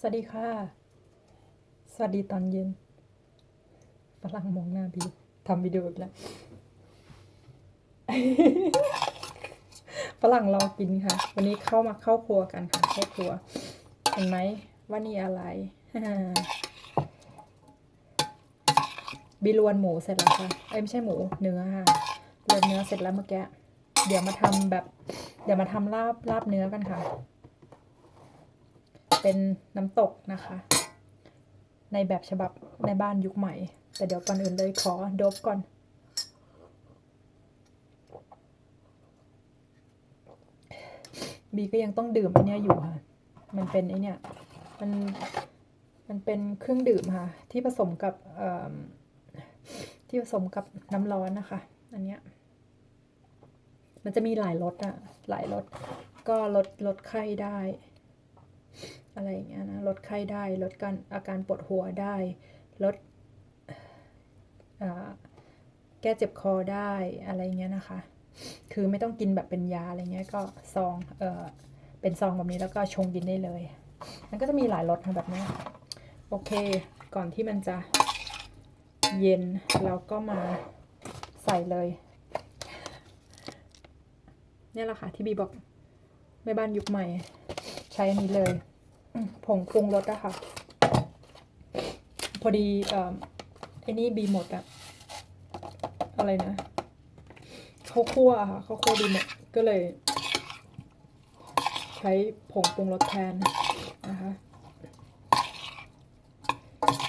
สวัสดีค่ะ สวัสดีตอนเย็นฝรั่งมองหน้าบีทำวิดีโออีกแล้วฝรั่งรอกินค่ะ วันนี้เข้ามาเข้าครัวกันค่ะเข้าครัว เห็นไหมว่านี่อะไรบีรวนหมูเสร็จแล้วค่ะเอ้ไม่ใช่หมูเนื้อค่ะรวนเนื้อเสร็จแล้วเมื่อกี้เดี๋ยวมาทำแบบ เดี๋ยวมาทำลาบลาบเนื้อกันค่ะ เป็นน้ำตกนะคะ ในแบบฉบับในบ้านยุคใหม่ แต่เดี๋ยวก่อนอื่นเลยขอดบก่อน บีก็ยังต้องดื่มไอเนี้ยอยู่ค่ะ มันเป็นไอเนี้ยมันมันเป็นเครื่องดื่มค่ะ ที่ผสมกับที่ผสมกับน้ำร้อนนะคะ อันเนี้ยมันจะมีหลายรสอะหลายรสก็ลดลดไข้ได้ อะไรอย่างเงี้ยนะลดไข้ได้ลดการอาการปวดหัวได้ลดแก้เจ็บคอได้อะไรเงี้ยนะคะ คือไม่ต้องกินแบบเป็นยาอะไรเงี้ยก็ซองเออเป็นซองแบบนี้แล้วก็ชงกินได้เลย มันก็จะมีหลายรสค่ะแบบนี้โอเค ก่อนที่มันจะเย็นเราก็มาใส่เลยเนี่ยแหละค่ะที่บีบอกแม่บ้านยุคใหม่ ใช้อันนี้เลย ผงปรุงรสอะค่ะ พอดีเอ่อไอ้นี่บีหมดอะอะไรนะข้าวคั่วอะค่ะข้าวคั่วบีหมดก็เลย ใช้ผงปรุงรสแทนนะคะ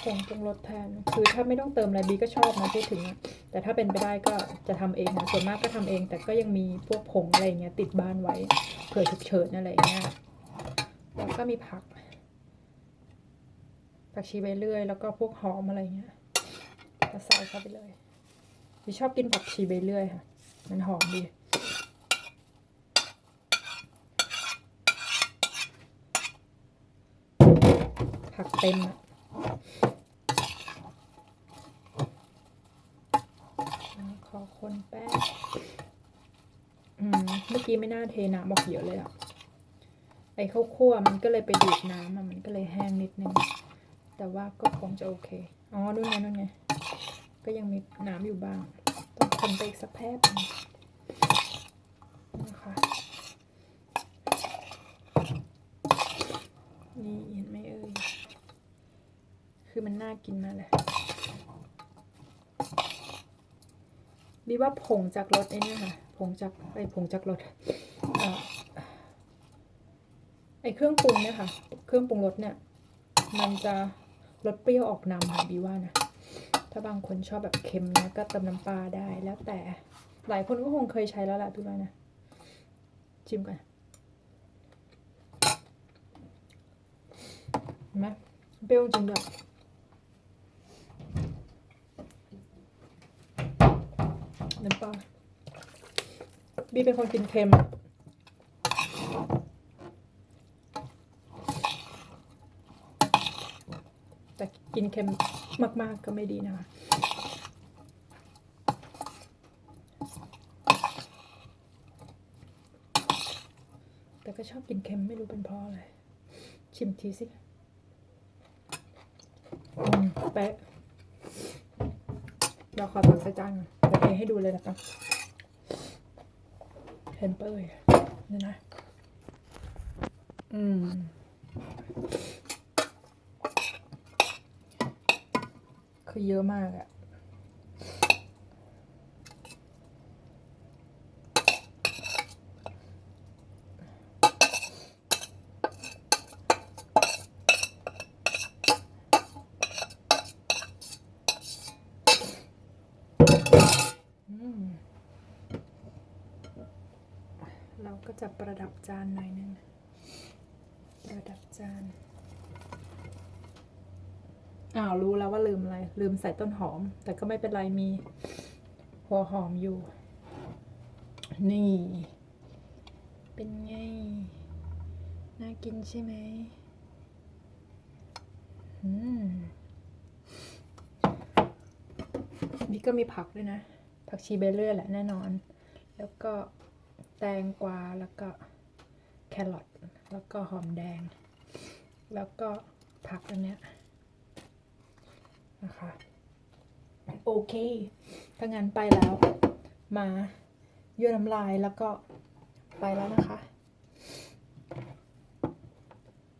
ผงปรุงรสแทน คือถ้าไม่ต้องเติมอะไรบีก็ชอบนะพูดถึง แต่ถ้าเป็นไปได้ก็จะทำเองนะส่วนมากก็ทำเอง แต่ก็ยังมีพวกผงอะไรเงี้ยติดบ้านไว้เผื่อฉุกเฉินอะไรเงี้ย แล้วก็มีผัก ผักชีใบเลื่อย แล้วก็พวกหอมอะไรเงี้ยก็ใส่เข้าไปเลยพี่ชอบกินผักชีใบเลื่อยค่ะ มันหอมดีผักเต็มอะขอคนแป้งอืม เมื่อกี้ไม่น่าเทน้ำออกเยอะเลยอะ ไอ้ข้าวคั่วมันก็เลยไปดูดน้ำอะมันก็เลยแห้งนิดนึง แต่ว่าก็คงจะโอเค อ๋อนู่นไงนู่นไง ก็ยังมีน้ำอยู่บ้าง ต้องคนไปอีกสักแป๊บนึงนะคะนี่เห็นไหมเอ่ย คือมันน่ากินมากเลยบีว่าผงจากรถไอ้นี่ค่ะ ผงจากไอ้ผงจากรถ ไอ้เครื่องปรุงเนี่ยค่ะ เครื่องปรุงรสเนี่ย มันจะรสเปรี้ยวออกนำค่ะบีว่านะ ถ้าบางคนชอบแบบเค็มเนี่ยก็เติมน้ำปลาได้แล้วแต่ หลายคนก็คงเคยใช้แล้วแหละพี่ว่านะ ชิมกันเห็นไหมเปรี้ยวจริงแบบน้ำปลาบีเป็นคนกินเค็ม แต่ กินเค็มมาก ๆ ก็ไม่ดีนะคะแต่ก็ชอบกินเค็มไม่รู้เป็นเพราะอะไร ชิมทีสิแปะเดี๋ยวขอตักใส่จานก่อนเดี๋ยวเทให้ดูเลยนะคะเห็นเป้ยนี่นะ อืม คือเยอะมากอะเราก็จะประดับจานหน่อยนึง ประดับจาน อ้าวรู้แล้วว่าลืมอะไร ลืมใส่ต้นหอม แต่ก็ไม่เป็นไรมีหัวหอมอยู่ นี่ เป็นไง น่ากินใช่ไหมอืมนี่ก็มีผักด้วยนะ ผักชีเบลเลื่อยแหละแน่นอน แล้วก็แตงกวาแล้วก็แครอทแล้วก็หอมแดง แล้วก็ผักอันเนี้ย นะคะ โอเคถ้างั้นไปแล้ว มายั่วน้ำลายแล้วก็ไปแล้วนะคะ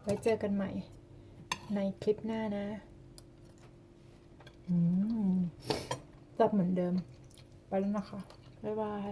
ไว้เจอกันใหม่ในคลิปหน้านะอืมจับเหมือนเดิม ไปแล้วนะคะ บ๊ายบาย